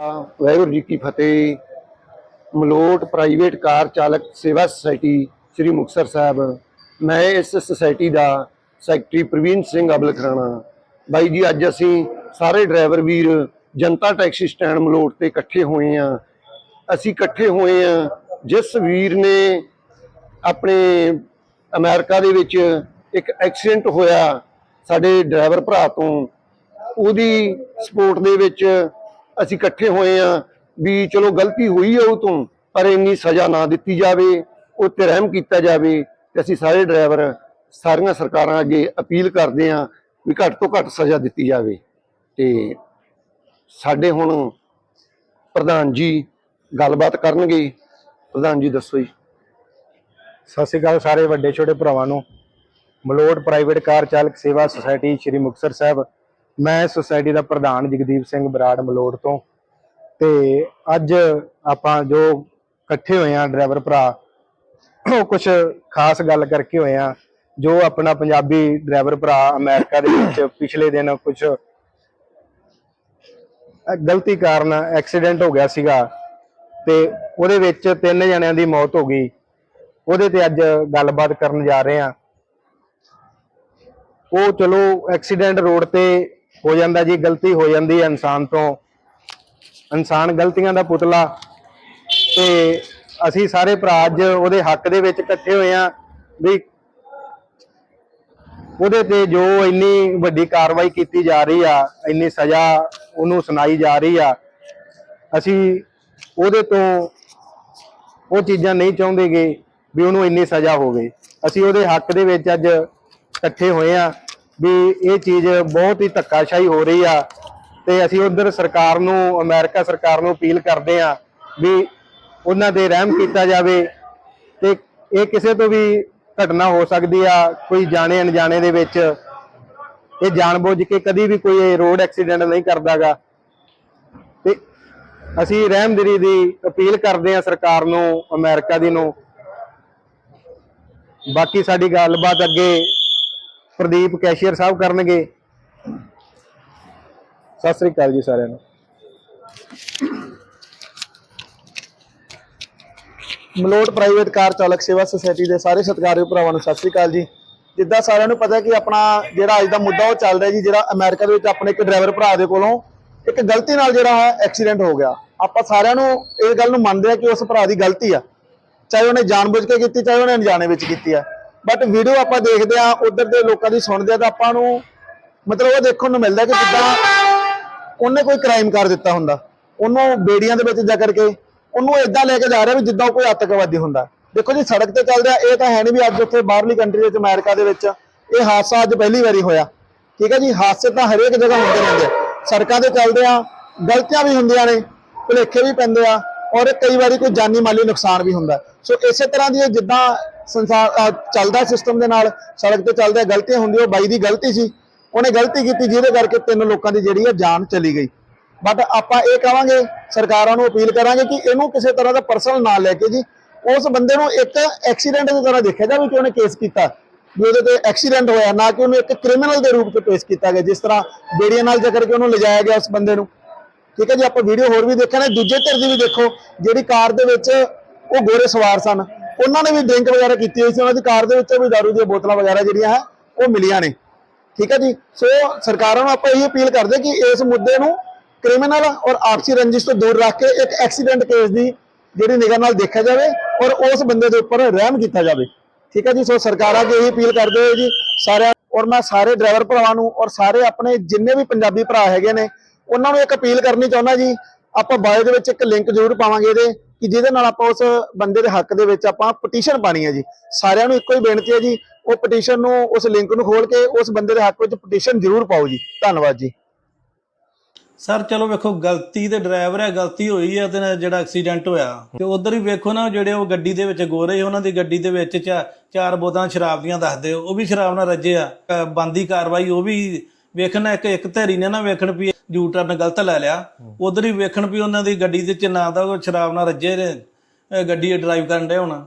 ਵਾਹਿਗੁਰੂ ਜੀ ਕੀ ਫਤਿਹ। Malout private ਕਾਰ ਚਾਲਕ ਸੇਵਾ society ਸ੍ਰੀ ਮੁਕਤਸਰ ਸਾਹਿਬ। ਮੈਂ ਇਸ ਸੁਸਾਇਟੀ ਦਾ ਸੈਕਟਰੀ ਪ੍ਰਵੀਨ ਸਿੰਘ ਅਬਲ ਖਰਾਣਾ। ਬਾਈ ਜੀ, ਅੱਜ ਅਸੀਂ ਸਾਰੇ ਡਰਾਈਵਰ ਵੀਰ ਜਨਤਾ ਟੈਕਸੀ ਸਟੈਂਡ ਮਲੋਟ ਤੇ ਇਕੱਠੇ ਹੋਏ ਆ ਅਸੀਂ ਇਕੱਠੇ ਹੋਏ ਆ ਜਿਸ ਵੀਰ ਨੇ ਆਪਣੇ ਅਮਰੀਕਾ ਦੇ ਵਿੱਚ ਇੱਕ ਐਕਸੀਡੈਂਟ ਹੋਇਆ ਸਾਡੇ ਡਰਾਈਵਰ ਭਰਾ ਤੋਂ। ਉਹਦੀ ਸਪੋਰਟ ਦੇ ਵਿੱਚ ਅਸੀਂ ਇਕੱਠੇ ਹੋਏ ਆ ਵੀ ਚਲੋ ਗਲਤੀ ਹੋਈ ਹੈ ਉਹ ਤੋਂ, ਪਰ ਇੰਨੀ ਸਜ਼ਾ ਨਾ ਦਿੱਤੀ ਜਾਵੇ ਉਹ ਤੇ ਰਹਿਮ ਕੀਤਾ ਜਾਵੇ ਤੇ ਅਸੀਂ ਸਾਰੇ ਡਰਾਈਵਰ ਸਾਰੀਆਂ ਸਰਕਾਰਾਂ ਅੱਗੇ ਅਪੀਲ ਕਰਦੇ ਆ ਵੀ ਘੱਟ ਤੋਂ ਘੱਟ ਸਜ਼ਾ ਦਿੱਤੀ ਜਾਵੇ। ਤੇ ਸਾਡੇ ਹੁਣ ਪ੍ਰਧਾਨ ਜੀ ਗੱਲਬਾਤ ਕਰਨਗੇ। ਪ੍ਰਧਾਨ ਜੀ, ਦੱਸੋ ਜੀ। ਸਤਿ ਸ਼੍ਰੀ ਅਕਾਲ ਸਾਰੇ ਵੱਡੇ ਛੋਟੇ ਭਰਾਵਾਂ ਨੂੰ। ਮਲੋਟ ਪ੍ਰਾਈਵੇਟ ਕਾਰ ਚਾਲਕ ਸੇਵਾ ਸੁਸਾਇਟੀ ਸ਼੍ਰੀ ਮੁਕਤਸਰ ਸਾਹਿਬ ਮੈਂ ਸੁਸਾਇਟੀ ਦਾ ਪ੍ਰਧਾਨ ਜਗਦੀਪ ਸਿੰਘ ਬਰਾੜ ਮਲੋਟ ਤੋਂ ਤੇ ਅੱਜ ਆਪਾਂ ਜੋ ਇਕੱਠੇ ਹੋਏ ਆ ਡਰਾਈਵਰ ਭਰਾ, ਉਹ ਕੁਝ ਖਾਸ ਗੱਲ ਕਰਕੇ ਹੋਏ ਆ ਜੋ ਆਪਣਾ ਪੰਜਾਬੀ ਡਰਾਈਵਰ ਭਰਾ ਅਮਰੀਕਾ ਦੇ ਵਿੱਚ ਪਿਛਲੇ ਦਿਨ ਕੁਝ ਗਲਤੀ ਕਾਰਨ ਐਕਸੀਡੈਂਟ ਹੋ ਗਿਆ ਸੀਗਾ ਤੇ ਉਹਦੇ ਵਿੱਚ ਤਿੰਨ ਜਣਿਆਂ ਦੀ ਮੌਤ ਹੋ ਗਈ। ਉਹਦੇ ਤੇ ਅੱਜ ਗੱਲਬਾਤ ਕਰਨ ਜਾ ਰਹੇ ਆ ਉਹ ਚਲੋ ਐਕਸੀਡੈਂਟ ਰੋਡ ਤੇ ਹੋ ਜਾਂਦਾ ਜੀ, ਗਲਤੀ ਹੋ ਜਾਂਦੀ ਹੈ ਇਨਸਾਨ ਤੋਂ। ਇਨਸਾਨ ਗਲਤੀਆਂ ਦਾ ਪੁਤਲਾ। ਤੇ ਅਸੀਂ ਸਾਰੇ ਭਰਾ ਅੱਜ ਉਹਦੇ ਹੱਕ ਦੇ ਵਿੱਚ ਇਕੱਠੇ ਹੋਏ ਆ ਵੀ ਉਹਦੇ ਤੇ ਜੋ ਇੰਨੀ ਵੱਡੀ ਕਾਰਵਾਈ ਕੀਤੀ ਜਾ ਰਹੀ ਆ, ਇੰਨੀ ਸਜ਼ਾ ਉਹਨੂੰ ਸੁਣਾਈ ਜਾ ਰਹੀ ਆ, ਅਸੀਂ ਉਹਦੇ ਤੋਂ ਉਹ ਚੀਜ਼ਾਂ ਨਹੀਂ ਚਾਹੁੰਦੇਗੇ ਵੀ ਉਹਨੂੰ ਇੰਨੀ ਸਜ਼ਾ ਹੋਵੇ। ਅਸੀਂ ਉਹਦੇ ਹੱਕ ਦੇ ਵਿੱਚ ਅੱਜ ਇਕੱਠੇ ਹੋਏ ਆ ਵੀ ਇਹ ਚੀਜ਼ ਬਹੁਤ ਹੀ ਧੱਕਾਸ਼ਾਹੀ ਹੋ ਰਹੀ ਆ ਤੇ ਅਸੀਂ ਉਧਰ ਸਰਕਾਰ ਨੂੰ, ਅਮਰੀਕਾ ਸਰਕਾਰ ਨੂੰ ਅਪੀਲ ਕਰਦੇ ਆ ਵੀ ਉਹਨਾਂ ਤੇ ਰਹਿਮ ਕੀਤਾ ਜਾਵੇ ਤੇ ਇਹ ਕਿਸੇ ਤੋਂ ਵੀ ਘਟਨਾ ਹੋ ਸਕਦੀ ਆ, ਕੋਈ ਜਾਣੇ ਅਣਜਾਣੇ ਦੇ ਵਿੱਚ। ਇਹ ਜਾਣਬੁੱਝ ਕੇ ਕਦੀ ਵੀ ਕੋਈ ਰੋਡ ਐਕਸੀਡੈਂਟ ਨਹੀਂ ਕਰਦਾਗਾ। ਤੇ ਅਸੀਂ ਰਹਿਮਦਿਲੀ ਦੀ ਅਪੀਲ ਕਰਦੇ ਹਾਂ ਸਰਕਾਰ ਨੂੰ, ਅਮਰੀਕਾ ਦੀ ਨੂੰ। ਬਾਕੀ ਸਾਡੀ ਗੱਲਬਾਤ ਅੱਗੇ ਪ੍ਰਦੀਪ ਕੈਸ਼ੀਅਰ ਸਾਹਿਬ ਕਰਨਗੇ। ਸਤਿ ਸ੍ਰੀ ਅਕਾਲ ਜੀ ਸਾਰਿਆਂ ਨੂੰ। ਮਲੋਟ ਪ੍ਰਾਈਵੇਟ ਕਾਰ ਚਾਲਕ ਸੇਵਾ ਸੁਸਾਇਟੀ ਦੇ ਸਾਰੇ ਸਤਿਕਾਰਯੋਗ ਭਰਾਵਾਂ ਨੂੰ ਸਤਿ ਸ੍ਰੀ ਅਕਾਲ ਜੀ। ਜਿੱਦਾਂ ਸਾਰਿਆਂ ਨੂੰ ਪਤਾ ਕਿ ਆਪਣਾ ਜਿਹੜਾ ਅੱਜ ਦਾ ਮੁੱਦਾ ਉਹ ਚੱਲ ਰਿਹਾ ਜੀ, ਜਿਹੜਾ ਅਮਰੀਕਾ ਦੇ ਵਿੱਚ ਆਪਣੇ ਇੱਕ ਡਰਾਈਵਰ ਭਰਾ ਦੇ ਕੋਲੋਂ ਇੱਕ ਗਲਤੀ ਨਾਲ ਜਿਹੜਾ ਹੈ ਐਕਸੀਡੈਂਟ ਹੋ ਗਿਆ। ਆਪਾਂ ਸਾਰਿਆਂ ਨੂੰ ਇਹ ਗੱਲ ਨੂੰ ਮੰਨਦੇ ਆ ਕਿ ਉਸ ਭਰਾ ਦੀ ਗਲਤੀ ਆ। ਚਾਹੇ ਉਹਨੇ ਜਾਣਬੁੱਝ ਕੇ ਕੀਤੀ, ਚਾਹੇ ਉਹਨੇ ਅਣਜਾਣੇ ਵਿੱਚ ਕੀਤੀ ਆ। ਬਟ ਵੀਡੀਓ ਆਪਾਂ ਦੇਖਦੇ ਆ ਉਧਰ ਦੇ ਲੋਕਾਂ ਦੀ ਸੁਣਦੇ ਆ ਤਾਂ ਆਪਾਂ ਨੂੰ ਮਤਲਬ ਉਹ ਦੇਖਣ ਨੂੰ ਮਿਲਦਾ ਕਿ ਜਿੱਦਾਂ ਉਹਨੇ ਕੋਈ ਕ੍ਰਾਈਮ ਕਰ ਦਿੱਤਾ ਹੁੰਦਾ। ਉਹਨੂੰ ਬੇੜੀਆਂ ਦੇ ਵਿੱਚ ਜਾ ਕਰਕੇ ਉਹਨੂੰ ਇਦਾਂ ਲੈ ਕੇ ਜਾ ਰਿਹਾ ਵੀ ਜਿੱਦਾਂ ਕੋਈ ਆਤੰਕਵਾਦੀ ਹੁੰਦਾ। ਦੇਖੋ ਜੀ ਸੜਕ ਤੇ ਚੱਲ ਰਿਹਾ ਇਹ ਤਾਂ ਹੈ ਨਹੀਂ ਵੀ ਅੱਜ ਉੱਥੇ ਬਾਹਰਲੀ ਕੰਟਰੀ ਵਿੱਚ ਅਮਰੀਕਾ ਦੇ ਵਿੱਚ ਇਹ ਹਾਦਸਾ ਅੱਜ ਪਹਿਲੀ ਵਾਰੀ ਹੋਇਆ। ਠੀਕ ਹੈ ਜੀ ਹਾਦਸੇ ਤਾਂ ਹਰੇਕ ਜਗ੍ਹਾ ਹੁੰਦੇ ਰਹਿੰਦੇ ਆ। ਸੜਕਾਂ ਤੇ ਚੱਲਦੇ ਆ ਗਲਤੀਆਂ ਵੀ ਹੁੰਦੀਆਂ ਨੇ ਭੁਲੇਖੇ ਵੀ ਪੈਂਦੇ ਆ ਔਰ ਕਈ ਵਾਰੀ ਕੋਈ ਜਾਨੀ ਮਾਲੀ ਨੁਕਸਾਨ ਵੀ ਹੁੰਦਾ। ਸੋ ਇਸੇ ਤਰ੍ਹਾਂ ਦੀ ਜਿੱਦਾਂ ਸੰਸਾਰ ਚੱਲਦਾ ਸਿਸਟਮ ਦੇ ਨਾਲ, ਸੜਕ ਤੇ ਚੱਲਦੇ ਗਲਤੀਆਂ ਹੁੰਦੀਆਂ, ਉਹ ਬਾਈ ਦੀ ਗਲਤੀ ਸੀ। ਉਹਨੇ ਗਲਤੀ ਕੀਤੀ, ਜਿਹਦੇ ਕਰਕੇ ਤਿੰਨ ਲੋਕਾਂ ਦੀ ਜਿਹੜੀ ਹੈ ਜਾਨ ਚਲੀ ਗਈ। ਬਟ ਆਪਾਂ ਇਹ ਕਹਾਂਗੇ ਸਰਕਾਰਾਂ ਨੂੰ ਅਪੀਲ ਕਰਾਂਗੇ ਕਿ ਇਹਨੂੰ ਕਿਸੇ ਤਰ੍ਹਾਂ ਦਾ ਪਰਸਨਲ ਨਾ ਲੈ ਕੇ ਜੀ, ਉਸ ਬੰਦੇ ਨੂੰ ਇੱਕ ਐਕਸੀਡੈਂਟ ਦੀ ਤਰ੍ਹਾਂ ਦੇਖਿਆ ਜਾਵੇ ਕਿ ਉਹਨੇ ਕੇਸ ਕੀਤਾ। ਵੀ ਉਹਦੇ ਤੇ ਐਕਸੀਡੈਂਟ ਹੋਇਆ, ਨਾ ਕਿ ਉਹਨੂੰ ਇੱਕ ਕ੍ਰਿਮੀਨਲ ਦੇ ਰੂਪ 'ਚ ਪੇਸ਼ ਕੀਤਾ ਗਿਆ, ਜਿਸ ਤਰ੍ਹਾਂ ਬੇੜੀਆਂ ਨਾਲ ਜਾ ਕਰਕੇ ਉਹਨੂੰ ਲਿਜਾਇਆ ਗਿਆ ਉਸ ਬੰਦੇ ਨੂੰ। ਠੀਕ ਹੈ ਜੀ, ਆਪਾਂ ਵੀਡੀਓ ਹੋਰ ਵੀ ਦੇਖਣਾ ਦੂਜੇ ਧਿਰ ਦੀ ਵੀ ਦੇਖੋ, ਜਿਹੜੀ ਕਾਰ ਦੇ ਵਿੱਚ ਉਹ ਗੋਰੇ ਸਵਾਰ ਸਨ। ਉਹਨਾਂ ਨੇ ਵੀ ਡਰਿੰਕ ਵਗੈਰਾ ਕੀਤੀ ਹੋਈ ਸੀ। ਉਹਨਾਂ ਦੀ ਕਾਰ ਦੇ ਵਿੱਚੋਂ ਵੀ ਦਾਰੂ ਦੀਆਂ ਬੋਤਲਾਂ ਵਗੈਰਾ ਜਿਹੜੀਆਂ ਹੈ, ਉਹ ਮਿਲੀਆਂ ਨੇ। ਠੀਕ ਹੈ ਜੀ? ਸੋ ਸਰਕਾਰਾਂ ਨੂੰ ਆਪਾਂ ਇਹ ਅਪੀਲ ਕਰਦੇ ਕਿ ਇਸ ਮੁੱਦੇ ਨੂੰ ਕ੍ਰਿਮੀਨਲ ਔਰ ਆਪਸੀ ਰੰਜਿਸ਼ ਤੋਂ ਦੂਰ ਰੱਖ ਕੇ ਇੱਕ ਐਕਸੀਡੈਂਟ ਕੇਸ ਦੀ ਜਿਹੜੀ ਨਿਗਾਹ ਨਾਲ ਦੇਖਿਆ ਜਾਵੇ ਔਰ ਉਸ ਬੰਦੇ ਦੇ ਉੱਪਰ ਰਹਿਮ ਕੀਤਾ ਜਾਵੇ। ਠੀਕ ਹੈ ਜੀ? ਸੋ ਸਰਕਾਰਾਂ ਅੱਗੇ ਇਹ ਅਪੀਲ ਕਰਦੇ ਹੋਏ ਜੀ, ਸਾਰਿਆਂ ਔਰ ਮੈਂ ਸਾਰੇ ਡਰਾਈਵਰ ਭਰਾਵਾਂ ਨੂੰ ਔਰ ਸਾਰੇ ਆਪਣੇ ਜਿੰਨੇ ਵੀ ਪੰਜਾਬੀ ਭਰਾ ਹੈਗੇ ਨੇ, ਉਹਨਾਂ ਨੂੰ ਇੱਕ ਅਪੀਲ ਕਰਨੀ ਚਾਹੁੰਦਾ ਜੀ, ਆਪਾਂ ਬਾਇਓ ਦੇ ਵਿੱਚ ਇੱਕ ਲਿੰਕ ਜ਼ਰੂਰ ਪਾਵਾਂਗੇ ਇਹਦੇ। ਕਿ ਜਿਹਦੇ ਨਾਲ ਆਪਾਂ ਉਸ ਬੰਦੇ ਦੇ ਹੱਕ ਦੇ ਵਿੱਚ ਆਪਾਂ ਪਟੀਸ਼ਨ ਪਾਣੀ ਹੈ ਜੀ। ਸਾਰਿਆਂ ਨੂੰ ਇੱਕੋ ਹੀ ਬੇਨਤੀ ਹੈ ਜੀ ਉਹ ਪਟੀਸ਼ਨ ਨੂੰ ਉਸ ਲਿੰਕ ਨੂੰ ਖੋਲ ਕੇ ਉਸ ਬੰਦੇ ਦੇ ਹੱਕ ਵਿੱਚ ਪਟੀਸ਼ਨ ਜ਼ਰੂਰ ਪਾਓ ਜੀ। ਧੰਨਵਾਦ ਜੀ। ਸਰ ਚਲੋ ਵੇਖੋ ਗਲਤੀ ਤੇ ਡਰਾਈਵਰ ਹੈ ਗਲਤੀ ਹੋਈ ਹੈ ਤੇ ਜਿਹੜਾ ਐਕਸੀਡੈਂਟ ਹੋਇਆ। ਤੇ ਉਧਰ ਹੀ ਵੇਖੋ ਨਾ ਜਿਹੜੇ ਉਹ ਗੱਡੀ ਦੇ ਵਿੱਚ ਗੋਰੇ ਉਹਨਾਂ ਦੀ ਗੱਡੀ ਦੇ ਵਿੱਚ ਚਾਰ ਬੋਤਲਾਂ ਸ਼ਰਾਬ ਦੀਆਂ ਦੱਸਦੇ ਉਹ ਵੀ ਸ਼ਰਾਬ ਨਾਲ ਰੱਜੇ ਆ। ਅ, ਬੰਦੀ ਕਾਰਵਾਈ ਉਹ ਵੀ ਵੇਖਣਾ ਇੱਕ ਇੱਕ ਧੈਰੀ ਨੇ ਨਾ ਵੇਖਣ ਵੀ ਯੂ ਟਰਨ ਗਲਤ ਲੈ ਲਿਆ। ਉਧਰ ਹੀ ਵੇਖਣ ਵੀ ਉਹਨਾਂ ਦੀ ਗੱਡੀ ਦੇ ਚ ਨਾ ਦਾ ਉਹ ਸ਼ਰਾਬ ਨਾਲ ਰੱਜੇ ਨੇ ਅ, ਗੱਡੀ ਡਰਾਈਵ ਕਰਨ ਦੇ ਹੋਣਾ।